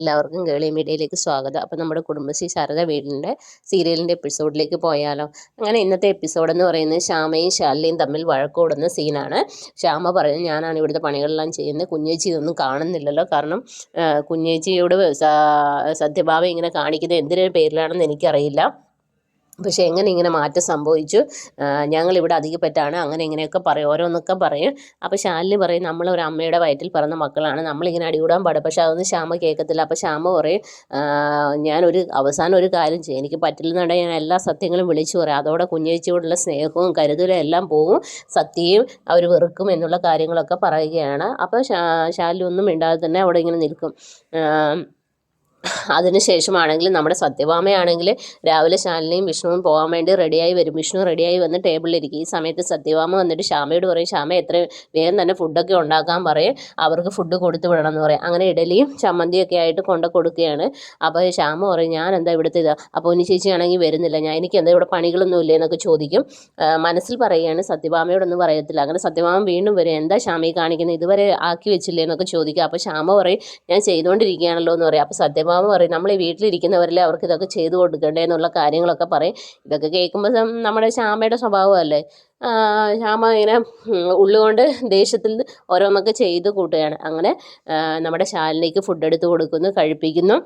എല്ലാവർക്കും കേളി മീഡിയയിലേക്ക് സ്വാഗതം. അപ്പോൾ നമ്മുടെ കുടുംബശ്രീ ശാരദ വീടിന്റെ സീരിയലിന്റെ എപ്പിസോഡിലേക്ക് പോയാലോ? അങ്ങനെ ഇന്നത്തെ എപ്പിസോഡ് എന്ന് പറയുന്നത് ശ്യാമയും ശാലിനിയും തമ്മിൽ വഴക്കൂടുന്ന സീനാണ്. ശ്യാമ പറഞ്ഞു ഞാനാണ് ഇവിടുത്തെ പണികളെല്ലാം ചെയ്യുന്നത്. കുഞ്ഞേച്ചി ഇതൊന്നും കാണുന്നില്ലല്ലോ. കാരണം കുഞ്ഞേച്ചിയോട് സത്യഭാവം ഇങ്ങനെ കാണിക്കുന്നത് എന്തിനൊരു പേരിലാണെന്ന് എനിക്കറിയില്ല. പക്ഷേ എങ്ങനെ ഇങ്ങനെ മാറ്റം സംഭവിച്ചു? ഞങ്ങളിവിടെ അധികപ്പറ്റാണ് അങ്ങനെ ഇങ്ങനെയൊക്കെ പറയും. ഓരോന്നൊക്കെ പറയും. അപ്പോൾ ശാലിനി പറയും നമ്മൾ ഒരു അമ്മയുടെ വയറ്റിൽ പിറന്ന മക്കളാണ്. നമ്മളിങ്ങനെ അടികൂടാൻ പാടും പക്ഷേ അതൊന്നും ശ്യാമ കേൾക്കത്തില്ല. അപ്പോൾ ശ്യാമ പറയും "ആ, ഞാനൊരു അവസാനം ഒരു കാര്യം ചെയ്യും. എനിക്ക് പറ്റില്ലെന്നുണ്ടെങ്കിൽ ഞാൻ എല്ലാ സത്യങ്ങളും വിളിച്ചു പറയും. അതോടെ കുഞ്ഞേച്ചിയോടുള്ള സ്നേഹവും കരുതലും എല്ലാം പോകും. സത്യയും അവർ വെറുക്കും എന്നുള്ള കാര്യങ്ങളൊക്കെ പറയുകയാണ്. അപ്പോൾ ശാലിനി ഒന്നും മിണ്ടാതെ തന്നെ അവിടെ ഇങ്ങനെ നിൽക്കും. അതിനുശേഷമാണെങ്കിൽ നമ്മുടെ സത്യഭാമയാണെങ്കിൽ രാവിലെ ശാലിനിയും വിഷ്ണുവും പോകാൻ വേണ്ടി റെഡിയായി വരും. വിഷ്ണു റെഡിയായി വന്ന് ടേബിളിലിരിക്കും ഈ സമയത്ത് സത്യഭാമ വന്നിട്ട് ശ്യാമയോട് പറയും ശ്യാമ എത്ര വേഗം തന്നെ ഫുഡൊക്കെ ഉണ്ടാക്കാൻ പറയും. അവർക്ക് ഫുഡ് കൊടുത്തു വിടണം എന്ന് പറയും. അങ്ങനെ ഇഡലിയും ചമ്മന്തിയൊക്കെ ആയിട്ട് കൊണ്ട് കൊടുക്കുകയാണ്. അപ്പോൾ ശ്യാമ പറയും ഞാൻ എന്താ ഇവിടുത്തെ ഇത്? അപ്പോൾ ഉണ്ണി ചേച്ചിയാണെങ്കിൽ വരുന്നില്ല. ഞാൻ എനിക്ക് എന്താ ഇവിടെ പണികളൊന്നും ഇല്ലേ എന്നൊക്കെ ചോദിക്കും. മനസ്സിൽ പറയുകയാണ് സത്യഭാമയോടൊന്നും പറയത്തില്ല. അങ്ങനെ സത്യഭാമ വീണ്ടും വരും എന്താ ശ്യാമയെ കാണിക്കുന്നത് ഇതുവരെ ആക്കി വെച്ചില്ലേ എന്നൊക്കെ ചോദിക്കും. അപ്പോൾ ശ്യാമ പറയും ഞാൻ ചെയ്തുകൊണ്ടിരിക്കുകയാണല്ലോ എന്ന് പറയും. അപ്പോൾ സത്യഭാമ പറയും നമ്മൾ ഈ വീട്ടിലിരിക്കുന്നവരല്ലേ അവർക്ക് ഇതൊക്കെ ചെയ്തു കൊടുക്കണ്ടേ എന്നുള്ള കാര്യങ്ങളൊക്കെ പറയും. ഇതൊക്കെ കേൾക്കുമ്പോൾ നമ്മുടെ ശ്യാമയുടെ സ്വഭാവമല്ലേ? ശ്യാമ ഇങ്ങനെ ഉള്ളുകൊണ്ട് ദേഷ്യത്തിൽ ഓരോന്നൊക്കെ ചെയ്ത് കൂട്ടുകയാണ്. അങ്ങനെ നമ്മുടെ ശാലിനിക്ക് ഫുഡ് എടുത്ത് കൊടുക്കുന്നു കഴിപ്പിക്കുന്നു.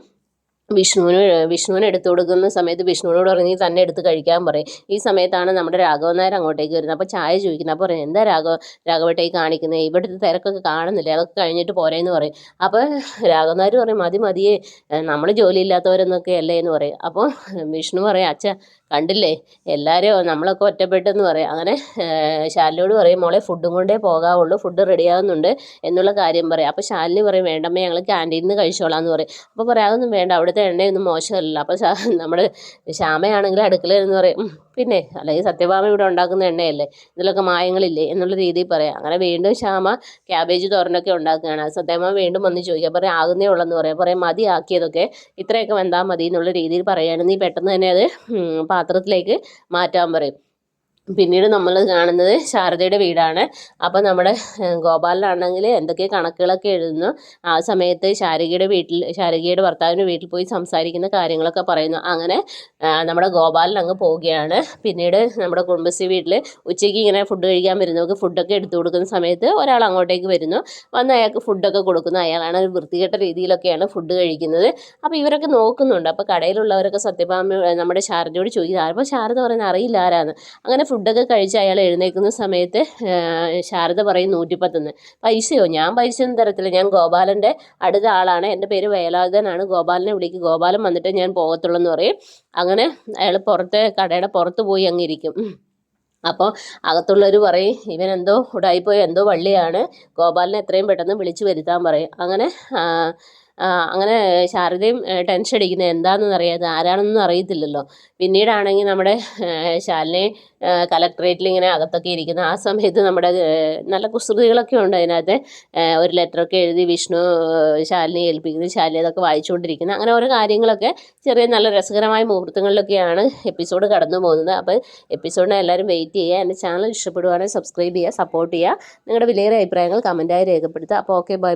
വിഷ്ണുവിന് വിഷ്ണുവിന് എടുത്തു കൊടുക്കുന്ന സമയത്ത് വിഷ്ണുവിനോട് പറഞ്ഞ് തന്നെ എടുത്ത് കഴിക്കാൻ പറയും. ഈ സമയത്താണ് നമ്മുടെ രാഘവൻ നായർ അങ്ങോട്ടേക്ക് വരുന്നത്. അപ്പോൾ ചായ ചോദിക്കുന്നത് അപ്പോൾ പറയും എന്താ രാഘവ രാഘവട്ടേക്ക് കാണിക്കുന്നത് ഇവിടുത്തെ തിരക്കൊക്കെ കാണുന്നില്ല? അതൊക്കെ കഴിഞ്ഞിട്ട് പോരേന്ന് പറയും. അപ്പോൾ രാഘവൻ നായർ പറയും മതി മതിയേ. നമ്മൾ ജോലിയില്ലാത്തവരെന്നൊക്കെ അല്ലേ? എന്ന് പറയും. അപ്പോൾ വിഷ്ണു പറയും അച്ഛ കണ്ടില്ലേ? എല്ലാവരും നമ്മളൊക്കെ ഒറ്റപ്പെട്ടെന്ന് പറയും. അങ്ങനെ ശാലിനോട് പറയും മോളെ ഫുഡും കൊണ്ടേ പോകാവുള്ളൂ. ഫുഡ് റെഡിയാകുന്നുണ്ട് എന്നുള്ള കാര്യം പറയും. അപ്പോൾ ശാലിനി പറയും വേണ്ടമ്മേ ഞങ്ങൾ ക്യാന്റീനിൽ നിന്ന് കഴിച്ചോളാം എന്ന് പറയും. അപ്പോൾ പറയാം അതൊന്നും വേണ്ട. അവിടുത്തെ എണ്ണയൊന്നും മോശമല്ല അപ്പോൾ നമ്മൾ ശ്യാമയാണെങ്കിൽ അടുക്കളയിൽ നിന്ന് പറയും "ഉം, പിന്നെ അല്ലെങ്കിൽ സത്യഭാമ ഇവിടെ ഉണ്ടാക്കുന്ന എണ്ണയല്ലേ? ഇതിലൊക്കെ മായങ്ങളില്ലേ? എന്നുള്ള രീതിയിൽ പറയാം. അങ്ങനെ വീണ്ടും ശ്യാമ ക്യാബേജ് തോരനൊക്കെ ഉണ്ടാക്കുകയാണ്. സത്യഭാമ വീണ്ടും വന്ന് ചോദിക്കുക പറയും ആകുന്നേ ഉള്ളെന്ന് പറയാം. പറയാം മതി ആക്കിയതൊക്കെ ഇത്രയൊക്കെ വെന്താൽ മതി എന്നുള്ള രീതിയിൽ പറയുകയാണ് നീ പെട്ടെന്ന് തന്നെ അത് പാത്രത്തിലേക്ക് മാറ്റാൻ പറയും. പിന്നീട് നമ്മൾ കാണുന്നത് ശാരദയുടെ വീടാണ്. അപ്പോൾ നമ്മുടെ ഗോപാലനാണെങ്കിൽ എന്തൊക്കെ കണക്കുകളൊക്കെ എഴുതുന്നു. ആ സമയത്ത് ശാരികയുടെ വീട്ടിൽ ശാരികയുടെ ഭർത്താവിന്റെ വീട്ടിൽ പോയി സംസാരിക്കുന്ന കാര്യങ്ങളൊക്കെ പറയുന്നു. അങ്ങനെ നമ്മുടെ ഗോപാലൻ അങ്ങ് പോവുകയാണ്. പിന്നീട് നമ്മുടെ കുടുംബശ്രീ വീട്ടിൽ ഉച്ചയ്ക്ക് ഇങ്ങനെ ഫുഡ് കഴിക്കാൻ വരുന്നവർക്ക് ഫുഡൊക്കെ എടുത്തു കൊടുക്കുന്ന സമയത്ത് ഒരാൾ അങ്ങോട്ടേക്ക് വരുന്നു. വന്ന് അയാൾക്ക് ഫുഡൊക്കെ കൊടുക്കുന്നു. അയാളാണ് വൃത്തികെട്ട രീതിയിലൊക്കെയാണ് ഫുഡ് കഴിക്കുന്നത്. അപ്പോൾ ഇവരൊക്കെ നോക്കുന്നുണ്ട്. അപ്പോൾ കടയിലുള്ളവരൊക്കെ സത്യഭാമ നമ്മുടെ ശാരദയോട് ചോദിക്കുന്നത് അപ്പോൾ ശാരദ പറയുന്നത് അറിയില്ല ആരാന്ന്. അങ്ങനെ ഫുഡൊക്കെ കഴിച്ച് അയാൾ എഴുന്നേൽക്കുന്ന സമയത്ത് ശാരദ പറയും നൂറ്റിപ്പത്തെന്ന്. പൈസയോ? ഞാൻ പൈസ ഒന്നും തരത്തില്ല. ഞാൻ ഗോപാലന്റെ അടുത്ത ആളാണ്. എന്റെ പേര് വേലായുധനാണ്. ഗോപാലനെ വിളിക്കും. ഗോപാലൻ വന്നിട്ട് ഞാൻ പോകത്തുള്ളൂ എന്ന് പറയും. അങ്ങനെ അയാൾ പുറത്ത് കടയുടെ പുറത്ത് പോയി അങ്ങ് ഇരിക്കും. അപ്പോൾ അകത്തുള്ളവർ പറയും ഇവൻ എന്തോ ഉടായിപ്പോയി എന്തോ വള്ളിയാണ്. ഗോപാലിനെ എത്രയും പെട്ടെന്ന് വിളിച്ചു വരുത്താൻ പറയും. അങ്ങനെ അങ്ങനെ ശാരദയും ടെൻഷൻ അടിക്കുന്നത് എന്താണെന്ന് അറിയാതെ ആരാണെന്നൊന്നും അറിയത്തില്ലല്ലോ. പിന്നീടാണെങ്കിൽ നമ്മുടെ ശാലിനെ കലക്ട്രേറ്റിൽ ഇങ്ങനെ അകത്തൊക്കെ ഇരിക്കുന്ന ആ സമയത്ത് നമ്മുടെ നല്ല കുസൃതികളൊക്കെ ഉണ്ട് അതിനകത്ത്. ഒരു ലെറ്ററൊക്കെ എഴുതി വിഷ്ണു ശാലിനെ ഏൽപ്പിക്കുന്നു. ശാലിനെ അതൊക്കെ വായിച്ചുകൊണ്ടിരിക്കുന്നത് അങ്ങനെ ഓരോ കാര്യങ്ങളൊക്കെ ചെറിയ നല്ല രസകരമായ മുഹൂർത്തങ്ങളിലൊക്കെയാണ് എപ്പിസോഡ് കടന്നു പോകുന്നത്. അപ്പോൾ എപ്പിസോഡിനെ എല്ലാവരും വെയിറ്റ് ചെയ്യുക. എന്റെ ചാനൽ ഇഷ്ടപ്പെടുവാണെങ്കിൽ സബ്സ്ക്രൈബ് ചെയ്യുക സപ്പോർട്ട് ചെയ്യുക. നിങ്ങളുടെ വിലയേറെ അഭിപ്രായങ്ങൾ കമന്റായി രേഖപ്പെടുത്തുക. അപ്പോൾ ഓക്കെ ബൈ